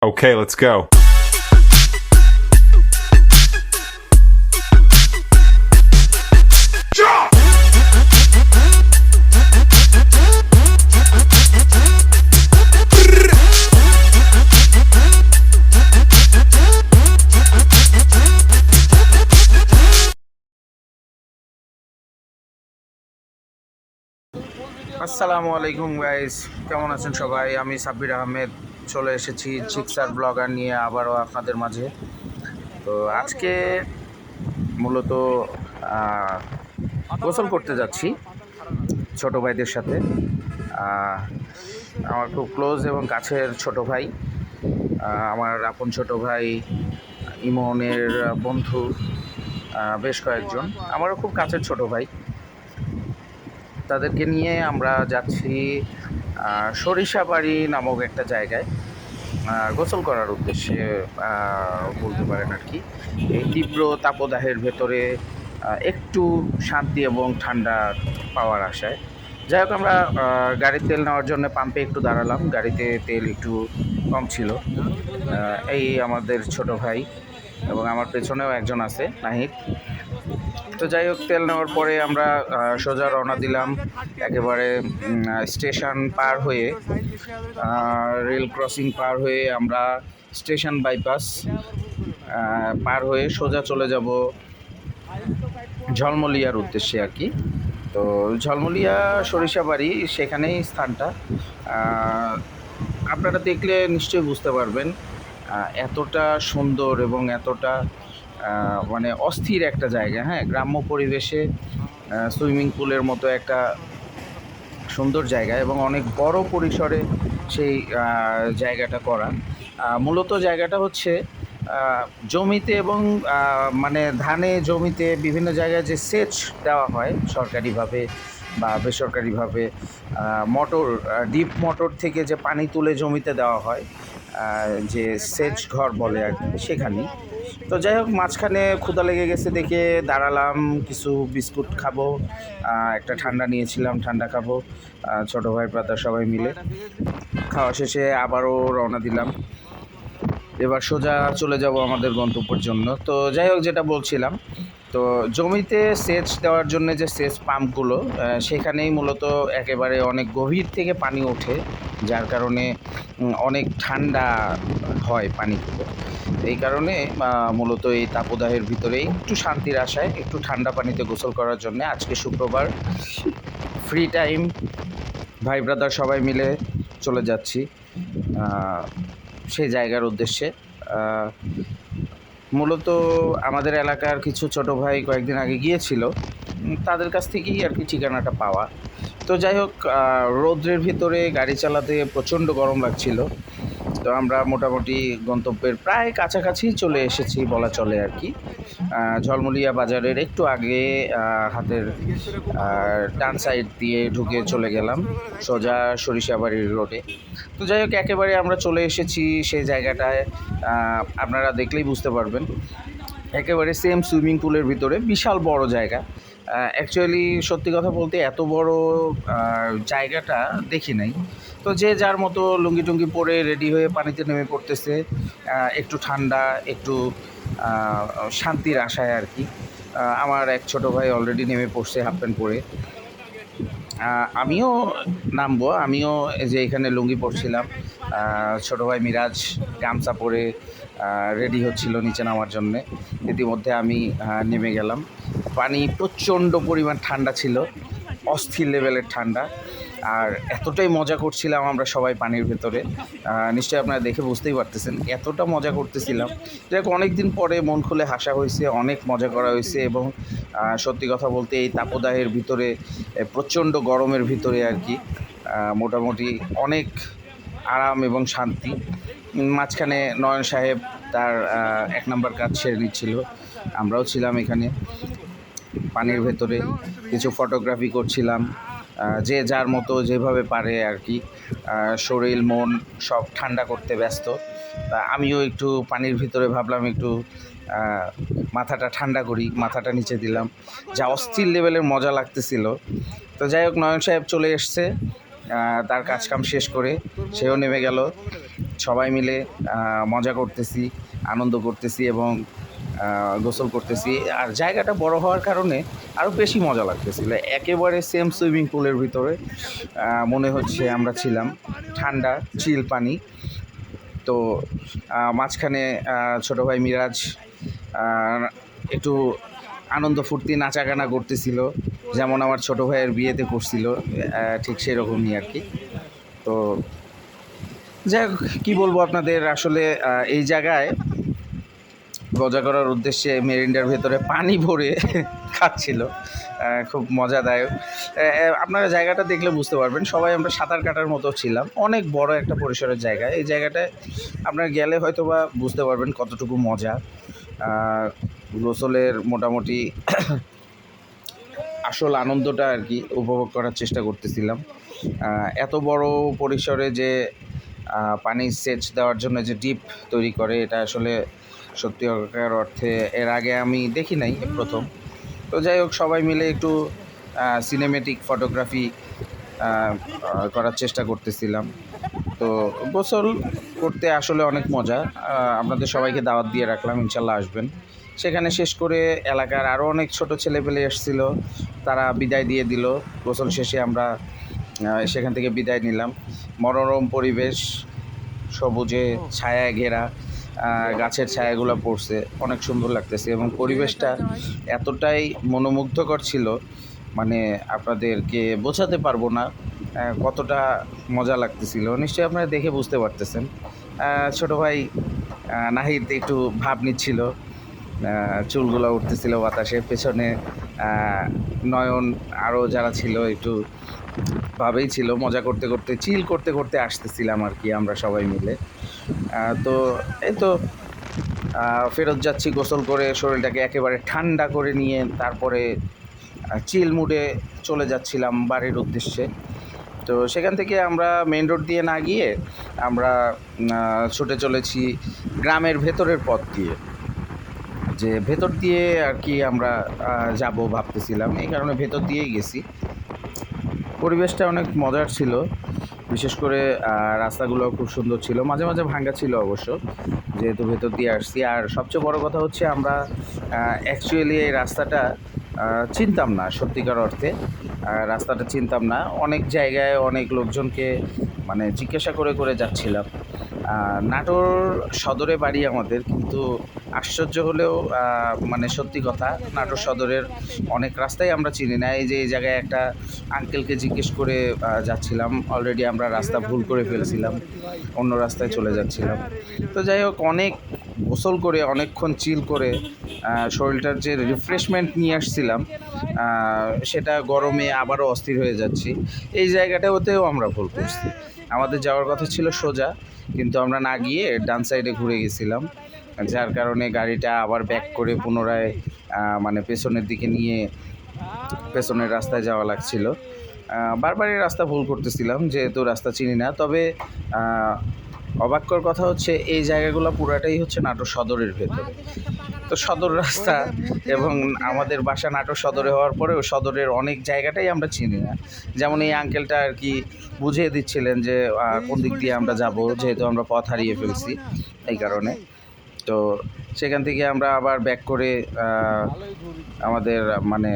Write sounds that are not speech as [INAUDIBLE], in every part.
Okay, let's go. আসসালামু আলাইকুম guys কেমন আছেন সবাই? আমি সাব্বির আহমেদ। চলে এসেছি চিক্সার ব্লগার নিয়ে আবারও আপনাদের মাঝে। তো আজকে মূলত গোসল করতে যাচ্ছি ছোট ভাইদের সাথে। আমার খুব ক্লোজ এবং কাছের ছোট ভাই। আমার আপন ছোট ভাই ইমনের বন্ধু বেশ কয়েকজন। আমারও খুব কাছের ছোট ভাই। তাদেরকে নিয়ে আমরা যাচ্ছি সরিষাবাড়ি নামক একটা জায়গায় গোসল করার উদ্দেশ্যে বলতে পারেন আর কি, এই তীব্র তাপদাহের ভেতরে একটু শান্তি এবং ঠান্ডা পাওয়ার আশায়। যাই হোক আমরা গাড়ির তেল নেওয়ার জন্য পাম্পে একটু দাঁড়ালাম। গাড়িতে তেল একটু কম ছিল। এই আমাদের ছোট ভাই এবং আমার পেছনেও একজন আছে, নাহিদ। তো যাই হোক, তেল নেওয়ার পরে আমরা সোজা রওনা দিলাম একেবারে স্টেশন পার হয়ে রেল ক্রসিং পার হয়ে আমরা স্টেশন বাইপাস পার হয়ে সোজা চলে যাব ঝলমলিয়ার উদ্দেশ্যে আর কি। তো ঝলমলিয়া সরিষাবাড়ি, সেখানেই স্থানটা। আপনারা দেখলে নিশ্চয়ই বুঝতে পারবেন এতটা সুন্দর এবং এতটা মানে অস্থির একটা জায়গা হ্যাঁ? গ্রাম্য পরিবেশে সুইমিং পুলের মতো একটা সুন্দর জায়গা এবং অনেক বড় পরিসরে সেই জায়গাটা করা। মূলত জায়গাটা হচ্ছে জমিতে এবং মানে ধানে জমিতে বিভিন্ন জায়গায় যে সেচ দেওয়া হয় সরকারিভাবে বা বেসরকারিভাবে মোটর ডিপ মোটর থেকে যে পানি তুলে জমিতে দেওয়া হয় যে সেচ ঘর বলে আর কি, সেখানেই। তো যাই হোক, মাঝখানে ক্ষুদা লেগে গেছে দেখে দাঁড়ালাম, কিছু বিস্কুট খাব একটা ঠান্ডা নিয়েছিলাম, ঠান্ডা খাব ছোট ভাই প্রাতা সবাই মিলে। খাওয়া শেষে আবারও রওনা দিলাম। এবার সোজা চলে যাব আমাদের গন্তব্যের জন্য। তো যাই হোক, যেটা বলছিলাম, তো জমিতে সেচ দেওয়ার জন্য যে সেচ পাম্পগুলো সেখানেই মূলত একেবারে অনেক গভীর থেকে পানি ওঠে, যার কারণে অনেক ঠান্ডা হয় পানিগুলো। এই কারণে মূলত এই তাপদাহের ভিতরে একটু শান্তির আশায়, একটু ঠান্ডা পানিতে গোসল করার জন্য আজকে শুক্রবার ফ্রি টাইম ভাই ব্রাদার সবাই মিলে চলে যাচ্ছি সেই জায়গার উদ্দেশ্যে। মূলত আমাদের এলাকার কিছু ছোট ভাই কয়েকদিন আগে গিয়েছিল তাদের কাছ থেকেই আর কি ঠিকানাটা পাওয়া। তো যাই হোক রৌদ্রের ভিতরে গাড়ি চালাতে প্রচণ্ড গরম লাগছিল। তো আমরা মোটামুটি গন্তব্যের প্রায় কাছাকাছি চলে এসেছি বলা চলে আর কি। ঝলমলিয়া বাজারের একটু আগে হাতের ডান সাইড দিয়ে ঢুকে চলে গেলাম সোজা সরিষাবাড়ির রোডে তো যাই হোক, একেবারে আমরা চলে এসেছি সেই জায়গাটায়। আপনারা দেখলেই বুঝতে পারবেন। একেবারে সেম সুইমিং পুলের ভিতরে, বিশাল বড় জায়গা। অ্যাকচুয়ালি সত্যি কথা বলতে এত বড় জায়গাটা দেখি নাই। তো যে যার মতো লুঙ্গি টুঙ্গি পরে রেডি হয়ে পানিতে নেমে পড়তেছে একটু ঠান্ডা, একটু শান্তির আশায় আর কি। আমার এক ছোট ভাই অলরেডি নেমে পড়ছে হাফ প্যান্ট পরে। আমিও নামবো, আমিও যে এখানে লুঙ্গি পরছিলাম। ছোট ভাই মিরাজ গামছা পরে রেডি হচ্ছিল নিচে নামার জন্যে। ইতিমধ্যে আমি নেমে গেলাম। পানি প্রচণ্ড পরিমাণ ঠান্ডা ছিল। অস্থির লেভেলের ঠান্ডা। আর এতটাই মজা করছিলাম আমরা সবাই পানির ভেতরে। নিশ্চয়ই আপনারা দেখে বুঝতেই পারতেছেন এতটা মজা করতেছিলাম। যাক অনেক দিন পরে মন খুলে হাসা হয়েছে, অনেক মজা করা হয়েছে এবং সত্যি কথা বলতে এই তাপদাহের ভিতরে প্রচণ্ড গরমের ভিতরে আর কি মোটামুটি অনেক আরাম এবং শান্তি। মাঝখানে নয়ন সাহেব তার এক নম্বর কাজ সেরে নিচ্ছিল। আমরাও ছিলাম এখানে, পানির ভেতরে। কিছু ফটোগ্রাফি করছিলাম যে যার মতো যেভাবে পারে আর কি। শরীর, মন সব ঠান্ডা করতে ব্যস্ত। তা আমিও একটু পানির ভিতরে ভাবলাম একটু মাথাটা ঠান্ডা করি, মাথাটা নিচে দিলাম। যা অস্থির লেভেলের মজা লাগতেছিল। তো যাই হোক, নয়ন সাহেব চলে এসছে তার কাজকাম শেষ করে সেও নেমে গেল। সবাই মিলে মজা করতেছি, আনন্দ করতেছি এবং গোসল করতেছি। আর জায়গাটা বড় হওয়ার কারণে আরও বেশি মজা লাগতেছিল একেবারে সেম সুইমিং পুলের ভিতরে মনে হচ্ছে আমরা ছিলাম ঠান্ডা চিল পানি। তো মাঝখানে ছোট ভাই মিরাজ একটু আনন্দ ফুর্তি, নাচাগানা করতেছিল। যেমন আমার ছোট ভাইয়ের বিয়েতে করছিল ঠিক সেরকমই আর কি। তো যাই কী বলব আপনাদের? আসলে এই জায়গায় মজা করার উদ্দেশ্যে মেরিন্ডার ভেতরে পানি ভরে [LAUGHS] খাচ্ছিল। খুব মজাদায়ক। আপনারা জায়গাটা দেখলে বুঝতে পারবেন, সবাই আমরা সাঁতার কাটার মতো ছিলাম। অনেক বড় একটা পরিসরের জায়গা। এই জায়গাটায় আপনারা গেলে হয়তো বা বুঝতে পারবেন কতটুকু মজা। গোসলের মোটামুটি [CLEARS THROAT] আসল আনন্দটা আর কি উপভোগ করার চেষ্টা করতেছিলাম। এত বড় পরিসরে যে পানির সেচ দেওয়ার জন্য যে ডিপ তৈরি করে, এটা আসলে সত্যিকার অর্থে এর আগে আমি দেখি নাই প্রথম। তো যাই হোক, সবাই মিলে একটু সিনেমেটিক ফটোগ্রাফি করার চেষ্টা করতেছিলাম। তো গোসল করতে আসলে অনেক মজা। আপনাদের সবাইকে দাওয়াত দিয়ে রাখলাম, ইনশাল্লাহ আসবেন। সেখানে শেষ করে এলাকার আরও অনেক ছোট ছেলেপেলে এসেছিল, তারা বিদায় দিয়ে দিল। গোসল শেষে আমরা সেখান থেকে বিদায় নিলাম। মনোরম পরিবেশ, সবুজে ছায়ায় ঘেরা গাছের ছায়াগুলো পড়ছে, অনেক সুন্দর লাগতেছে এবং পরিবেশটা এতটাই মনোমুগ্ধকর ছিল মানে আপনাদেরকে বোঝাতে পারব না কতটা মজা লাগতেছিল। নিশ্চয়ই আপনারা দেখে বুঝতে পারতেছেন। ছোট ভাই নাহিদ একটু ভাব নিচ্ছিল চুলগুলো উঠতেছিল বাতাসে, পেছনে নয়ন আরও যারা ছিল একটু ভাবেই ছিল, মজা করতে করতে চিল করতে করতে আসতেছিলাম আর কি আমরা সবাই মিলে। তো এই তো ফেরত যাচ্ছি, গোসল করে শরীরটাকে একেবারে ঠান্ডা করে নিয়ে তারপরে চিল মুডে চলে যাচ্ছিলাম বাড়ির উদ্দেশ্যে। তো সেখান থেকে আমরা মেন রোড দিয়ে না গিয়ে আমরা ছুটে চলেছি গ্রামের ভেতরের পথ দিয়ে। যে ভেতর দিয়ে আর কি আমরা যাব ভাবতেছিলাম, এই কারণে ভেতর দিয়েই গেছি। পরিবেশটা অনেক মজার ছিল। বিশেষ করে রাস্তাগুলো খুব সুন্দর ছিল। মাঝে মাঝে ভাঙ্গা ছিল অবশ্য, যেহেতু ভেতর দিয়ে আসছি। আর সবচেয়ে বড় কথা হচ্ছে আমরা অ্যাকচুয়ালি এই রাস্তাটা চিনতাম না সত্যিকার অর্থে। রাস্তাটা চিনতাম না। অনেক জায়গায় অনেক লোকজনকে মানে জিজ্ঞাসা করে করে যাচ্ছিলাম। নাটোর সদরে বাড়ি আমাদের, কিন্তু আশ্চর্য হলেও মানে সত্যি কথা, নাটোর সদরের অনেক রাস্তাই আমরা চিনি না। এই যে, এই জায়গায় একটা আঙ্কেলকে জিজ্ঞেস করে যাচ্ছিলাম। অলরেডি আমরা রাস্তা ভুল করে ফেলছিলাম, অন্য রাস্তায় চলে যাচ্ছিলাম। তো যাই হোক, অনেক গোসল করে, অনেকক্ষণ চিল করে শরীরটার যে রিফ্রেশমেন্ট নিয়ে আসছিলাম সেটা গরমে আবারও অস্থির হয়ে যাচ্ছি। এই জায়গাটাতেও আমরা ভুল করছি। আমাদের যাওয়ার কথা ছিল সোজা, কিন্তু আমরা না গিয়ে ডান সাইডে ঘুরে গেছিলাম, যার কারণে গাড়িটা আবার ব্যাক করে পুনরায় মানে পেছনের দিকে নিয়ে পেছনের রাস্তায় যাওয়া লাগছিল। বারবারই রাস্তা ভুল করতেছিলাম, যেহেতু রাস্তা চিনি না। তবে অবাক্যর কথা হচ্ছে, এই জায়গাগুলো পুরাটাই হচ্ছে নাটোর সদরের ভেতরে। তো সদর রাস্তা এবং আমাদের বাসা নাটোর সদরে হওয়ার পরেও সদরের অনেক জায়গাটাই আমরা চিনি না। যেমন এই আঙ্কেলটা আর কি বুঝিয়ে দিচ্ছিলেন যে কোন দিক দিয়ে আমরা যাব, যেহেতু আমরা পথ হারিয়ে ফেলছি এই কারণে। তো সেখান থেকে আমরা আবার ব্যাক করে আমাদের মানে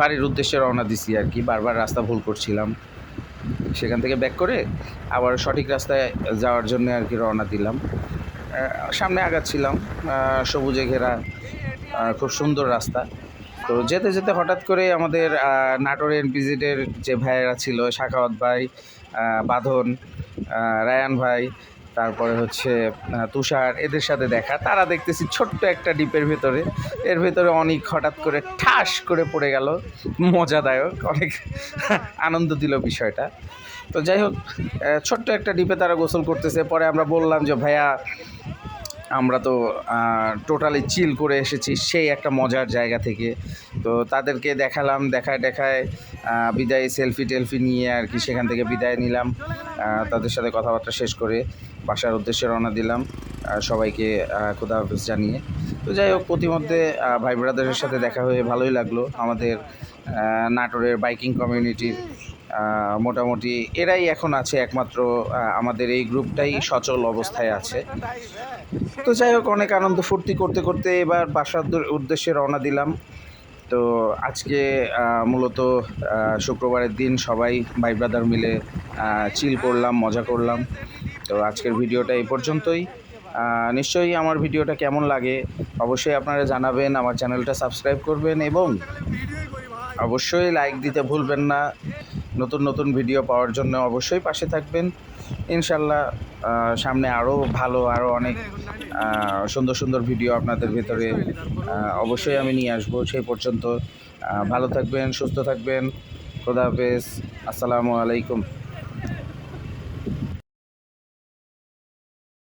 বাড়ির উদ্দেশ্যে রওনা দিছি আর কি। বারবার রাস্তা ভুল করছিলাম। সেখান থেকে ব্যাক করে আবার সঠিক রাস্তায় যাওয়ার জন্য আর কি রওনা দিলাম। সামনে আগাচ্ছিলাম সবুজে ঘেরা খুব সুন্দর রাস্তা। তো যেতে যেতে হঠাৎ করে আমাদের নাটোর এনপিজিডের যে ভাইয়েরা ছিল, শাখাওয়াত ভাই বাঁধন রায়ান ভাই তারপরে হচ্ছে তুষার এদের সাথে দেখা। তারা দেখতেছি ছোট্ট একটা ডিপের ভেতরে। এর ভেতরে অনেক হঠাৎ করে ঠাস করে পড়ে গেল। মজাদায়ক, অনেক আনন্দ দিল বিষয়টা। তো যাই হোক ছোট্ট একটা ডিপে তারা গোসল করতেছে। পরে আমরা বললাম যে, ভাইয়া, আমরা তো টোটালি চিল করে এসেছি সেই একটা মজার জায়গা থেকে। তো তাদেরকে দেখালাম, দেখায় দেখায় বিদায় সেলফি টেলফি নিয়ে আর কি সেখান থেকে বিদায় নিলাম। তাদের সাথে কথাবার্তা শেষ করে বাসার উদ্দেশ্যে রওনা দিলাম সবাইকে হাফিজ জানিয়ে। তো যাই হোক, প্রতিমধ্যে ভাই ব্রাদারের সাথে দেখা হয়ে ভালোই লাগল। আমাদের নাটোরের বাইকিং কমিউনিটির মোটামুটি এরাই এখন আছে একমাত্র আমাদের এই গ্রুপটাই সচল অবস্থায় আছে। তো যাই হোক, অনেক আনন্দ ফুর্তি করতে করতে এবার বাসার উদ্দেশ্যে রওনা দিলাম। তো আজকে মূলত শুক্রবারের দিন সবাই, ভাই ব্রাদার মিলে চিল করলাম, মজা করলাম। তো আজকের ভিডিওটা এই পর্যন্তই। নিশ্চয়ই আমার ভিডিওটা কেমন লাগে অবশ্যই আপনারা জানাবেন, আমার চ্যানেলটা সাবস্ক্রাইব করবেন এবং অবশ্যই লাইক দিতে ভুলবেন না। নতুন নতুন ভিডিও পাওয়ার জন্য অবশ্যই পাশে থাকবেন। ইনশাল্লাহ সামনে আরও ভালো আরও অনেক সুন্দর সুন্দর ভিডিও আপনাদের ভেতরে অবশ্যই আমি নিয়ে আসব সেই পর্যন্ত। ভালো থাকবেন, সুস্থ থাকবেন। খোদা হাফেজ। আসসালামু আলাইকুম।